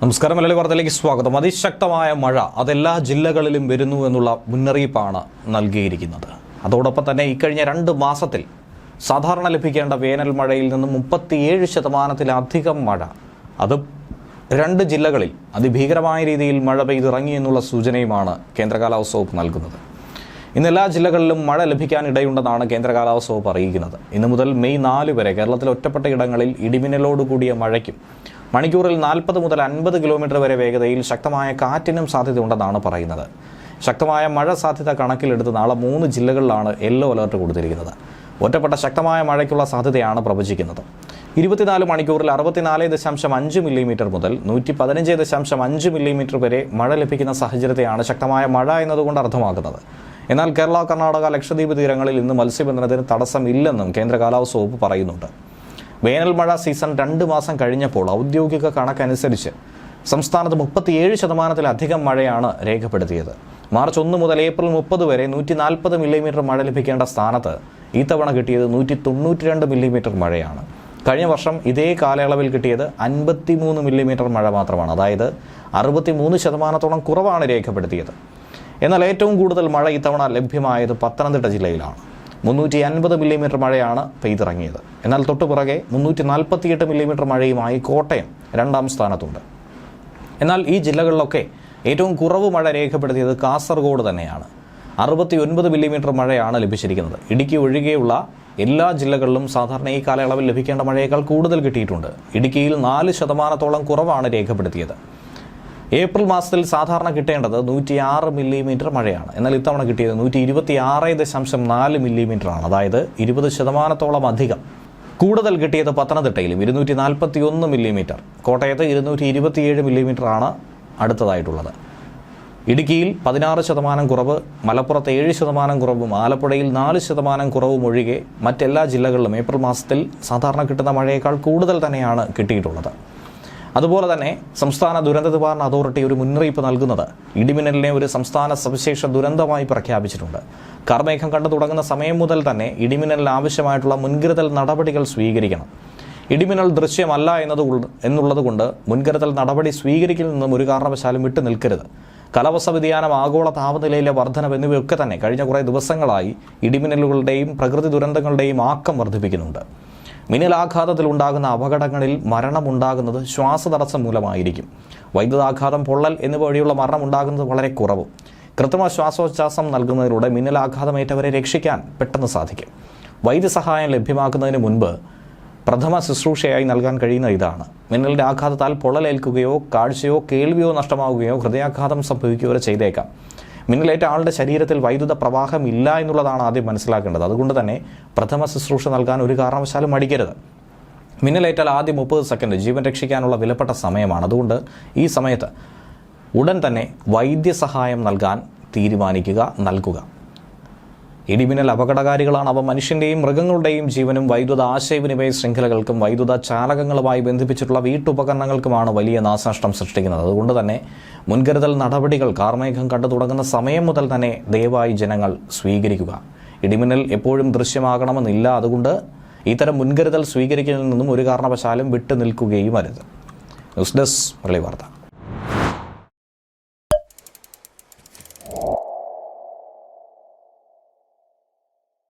നമസ്കാരം മലയാളി വാർത്തയിലേക്ക് സ്വാഗതം. അതിശക്തമായ മഴ അതെല്ലാ ജില്ലകളിലും വരുന്നു എന്നുള്ള മുന്നറിയിപ്പാണ് നൽകിയിരിക്കുന്നത്. അതോടൊപ്പം തന്നെ ഇക്കഴിഞ്ഞ രണ്ട് മാസത്തിൽ സാധാരണ ലഭിക്കേണ്ട വേനൽ മഴയിൽ നിന്ന് മുപ്പത്തിയേഴ് ശതമാനത്തിലധികം മഴ. അത് രണ്ട് ജില്ലകളിൽ അതിഭീകരമായ രീതിയിൽ മഴ പെയ്തിറങ്ങി എന്നുള്ള സൂചനയുമാണ് കേന്ദ്ര കാലാവസ്ഥ വകുപ്പ് നൽകുന്നത്. ഇന്ന് എല്ലാ ജില്ലകളിലും മഴ ലഭിക്കാൻ ഇടയുണ്ടെന്നാണ് കേന്ദ്ര കാലാവസ്ഥ വകുപ്പ് അറിയിക്കുന്നത്. ഇന്നു മുതൽ മെയ് നാല് വരെ കേരളത്തിലെ ഒറ്റപ്പെട്ട ഇടങ്ങളിൽ ഇടിമിന്നലോടുകൂടിയ മഴയ്ക്കും മണിക്കൂറിൽ നാൽപ്പത് മുതൽ അൻപത് കിലോമീറ്റർ വരെ വേഗതയിൽ ശക്തമായ കാറ്റിനും സാധ്യതയുണ്ടെന്നാണ് പറയുന്നത്. ശക്തമായ മഴ സാധ്യത കണക്കിലെടുത്ത് നാളെ മൂന്ന് ജില്ലകളിലാണ് യെല്ലോ അലർട്ട് കൊടുത്തിരിക്കുന്നത്. ഒറ്റപ്പെട്ട ശക്തമായ മഴയ്ക്കുള്ള സാധ്യതയാണ് പ്രവചിക്കുന്നത്. ഇരുപത്തിനാല് മണിക്കൂറിൽ അറുപത്തിനാല് ദശാംശം അഞ്ച് മില്ലിമീറ്റർ മുതൽ നൂറ്റി പതിനഞ്ച് ദശാംശം അഞ്ച് മില്ലിമീറ്റർ വരെ മഴ ലഭിക്കുന്ന സാഹചര്യത്തെയാണ് ശക്തമായ മഴ എന്നതുകൊണ്ട് അർത്ഥമാക്കുന്നത്. എന്നാൽ കേരള കർണാടക ലക്ഷദ്വീപ് തീരങ്ങളിൽ ഇന്ന് മത്സ്യബന്ധനത്തിന് തടസ്സമില്ലെന്നും കേന്ദ്ര കാലാവസ്ഥ വകുപ്പ് പറയുന്നുണ്ട്. വേനൽ മഴ സീസൺ രണ്ട് മാസം കഴിഞ്ഞപ്പോൾ ഔദ്യോഗിക കണക്കനുസരിച്ച് സംസ്ഥാനത്ത് മുപ്പത്തിയേഴ് ശതമാനത്തിലധികം മഴയാണ് രേഖപ്പെടുത്തിയത്. മാർച്ച് ഒന്ന് മുതൽ ഏപ്രിൽ മുപ്പത് വരെ നൂറ്റി നാൽപ്പത് മില്ലിമീറ്റർ മഴ ലഭിക്കേണ്ട സ്ഥാനത്ത് ഇത്തവണ കിട്ടിയത് നൂറ്റി തൊണ്ണൂറ്റി രണ്ട് മില്ലിമീറ്റർ മഴയാണ്. കഴിഞ്ഞ വർഷം ഇതേ കാലയളവിൽ കിട്ടിയത് അൻപത്തിമൂന്ന് മില്ലിമീറ്റർ മഴ മാത്രമാണ്. അതായത് അറുപത്തിമൂന്ന് ശതമാനത്തോളം കുറവാണ് രേഖപ്പെടുത്തിയത്. എന്നാൽ ഏറ്റവും കൂടുതൽ മഴ ഇത്തവണ ലഭ്യമായത് പത്തനംതിട്ട ജില്ലയിലാണ്. മുന്നൂറ്റി അൻപത് മില്ലിമീറ്റർ മഴയാണ് പെയ്തിറങ്ങിയത്. എന്നാൽ തൊട്ടു പുറകെ മുന്നൂറ്റി നാൽപ്പത്തിയെട്ട് മില്ലിമീറ്റർ മഴയുമായി കോട്ടയം രണ്ടാം സ്ഥാനത്തുണ്ട്. എന്നാൽ ഈ ജില്ലകളിലൊക്കെ ഏറ്റവും കുറവ് മഴ രേഖപ്പെടുത്തിയത് കാസർഗോഡ് തന്നെയാണ്. അറുപത്തി ഒൻപത് മില്ലിമീറ്റർ മഴയാണ് ലഭിച്ചിരിക്കുന്നത്. ഇടുക്കി ഒഴികെയുള്ള എല്ലാ ജില്ലകളിലും സാധാരണ ഈ കാലയളവിൽ ലഭിക്കേണ്ട മഴയേക്കാൾ കൂടുതൽ കിട്ടിയിട്ടുണ്ട്. ഇടുക്കിയിൽ നാല് ശതമാനത്തോളം കുറവാണ് രേഖപ്പെടുത്തിയത്. ഏപ്രിൽ മാസത്തിൽ സാധാരണ കിട്ടേണ്ടത് നൂറ്റി ആറ് മില്ലിമീറ്റർ മഴയാണ്. എന്നാൽ ഇത്തവണ കിട്ടിയത് നൂറ്റി ഇരുപത്തി ആറ് ദശാംശം നാല് മില്ലിമീറ്റർ ആണ് അതായത് ഇരുപത് ശതമാനത്തോളം അധികം. കൂടുതൽ കിട്ടിയത് പത്തനംതിട്ടയിലും ഇരുന്നൂറ്റി നാൽപ്പത്തി ഒന്ന് മില്ലിമീറ്റർ. കോട്ടയത്ത് ഇരുന്നൂറ്റി ഇരുപത്തിയേഴ് മില്ലിമീറ്റർ ആണ് അടുത്തതായിട്ടുള്ളത്. ഇടുക്കിയിൽ പതിനാറ് ശതമാനം കുറവ് മലപ്പുറത്ത് ഏഴ് ശതമാനം കുറവും ആലപ്പുഴയിൽ നാല് ശതമാനം കുറവും ഒഴികെ മറ്റെല്ലാ ജില്ലകളിലും ഏപ്രിൽ മാസത്തിൽ സാധാരണ കിട്ടുന്ന മഴയേക്കാൾ കൂടുതൽ തന്നെയാണ് കിട്ടിയിട്ടുള്ളത്. അതുപോലെ തന്നെ സംസ്ഥാന ദുരന്ത നിവാരണ അതോറിറ്റി ഒരു മുന്നറിയിപ്പ് നൽകുന്നത് ഇടിമിന്നലിനെ ഒരു സംസ്ഥാന സവിശേഷ ദുരന്തമായി പ്രഖ്യാപിച്ചിട്ടുണ്ട്. കാർമേഘം കണ്ടു തുടങ്ങുന്ന സമയം മുതൽ തന്നെ ഇടിമിന്നലിന് ആവശ്യമായിട്ടുള്ള മുൻകരുതൽ നടപടികൾ സ്വീകരിക്കണം. ഇടിമിന്നൽ ദൃശ്യമല്ല എന്നതുകൊണ്ട് എന്നുള്ളതുകൊണ്ട് മുൻകരുതൽ നടപടി സ്വീകരിക്കൽ നിന്നും ഒരു കാരണവശാലും വിട്ടു നിൽക്കരുത്. കാലാവസ്ഥ വ്യതിയാനം ആഗോള താപനിലയിലെ വർധനം എന്നിവയൊക്കെ തന്നെ കഴിഞ്ഞ കുറേ ദിവസങ്ങളായി ഇടിമിന്നലുകളുടെയും പ്രകൃതി ദുരന്തങ്ങളുടെയും ആക്കം വർദ്ധിപ്പിക്കുന്നുണ്ട്. മിന്നലാഘാതത്തിൽ ഉണ്ടാകുന്ന അപകടങ്ങളിൽ മരണമുണ്ടാകുന്നത് ശ്വാസതടസ്സം മൂലമായിരിക്കും. വൈദ്യുതാഘാതം പൊള്ളൽ എന്നിവ വഴിയുള്ള മരണം ഉണ്ടാകുന്നത് വളരെ കുറവും. കൃത്രിമ ശ്വാസോച്ഛാസം നൽകുന്നതിലൂടെ മിന്നലാഘാതമേറ്റവരെ രക്ഷിക്കാൻ പെട്ടെന്ന് സാധിക്കും. വൈദ്യസഹായം ലഭ്യമാക്കുന്നതിന് മുൻപ് പ്രഥമ ശുശ്രൂഷയായി നൽകാൻ കഴിയുന്ന ഇതാണ്. മിന്നലിന്റെ ആഘാതത്താൽ പൊള്ളലേൽക്കുകയോ കാഴ്ചയോ കേൾവിയോ നഷ്ടമാവുകയോ ഹൃദയാഘാതം സംഭവിക്കുകയോ ചെയ്തേക്കാം. മിന്നലേറ്റ ആളുടെ ശരീരത്തിൽ വൈദ്യുത പ്രവാഹം ഇല്ല എന്നുള്ളതാണ് ആദ്യം മനസ്സിലാക്കേണ്ടത്. അതുകൊണ്ട് തന്നെ പ്രഥമ ശുശ്രൂഷ നൽകാൻ ഒരു കാരണവശാലും മടിക്കരുത്. മിന്നലേറ്റാൽ ആദ്യം മുപ്പത് സെക്കൻഡ് ജീവൻ രക്ഷിക്കാനുള്ള വിലപ്പെട്ട സമയമാണ്. അതുകൊണ്ട് ഈ സമയത്ത് ഉടൻ തന്നെ വൈദ്യസഹായം നൽകാൻ തീരുമാനിക്കുക നൽകുക. ഇടിമിന്നൽ അപകടകാരികളാണ് അവ മനുഷ്യന്റെയും മൃഗങ്ങളുടെയും ജീവനും വൈദ്യുത ആശയവിനിമയ ശൃംഖലകൾക്കും വൈദ്യുത ചാലകങ്ങളുമായി ബന്ധിപ്പിച്ചിട്ടുള്ള വീട്ടുപകരണങ്ങൾക്കുമാണ് വലിയ നാശനഷ്ടം സൃഷ്ടിക്കുന്നത്. അതുകൊണ്ട് തന്നെ മുൻകരുതൽ നടപടികൾ കാർമേഘം കണ്ടു തുടങ്ങുന്ന സമയം മുതൽ തന്നെ ദയവായി ജനങ്ങൾ സ്വീകരിക്കുക. ഇടിമിന്നൽ എപ്പോഴും ദൃശ്യമാകണമെന്നില്ല. അതുകൊണ്ട് ഇത്തരം മുൻകരുതൽ സ്വീകരിക്കുന്നതിൽ നിന്നും ഒരു കാരണവശാലും വിട്ടു നിൽക്കുകയും അരുത്. ന്യൂസ് ഡെസ്ക് വാർത്ത.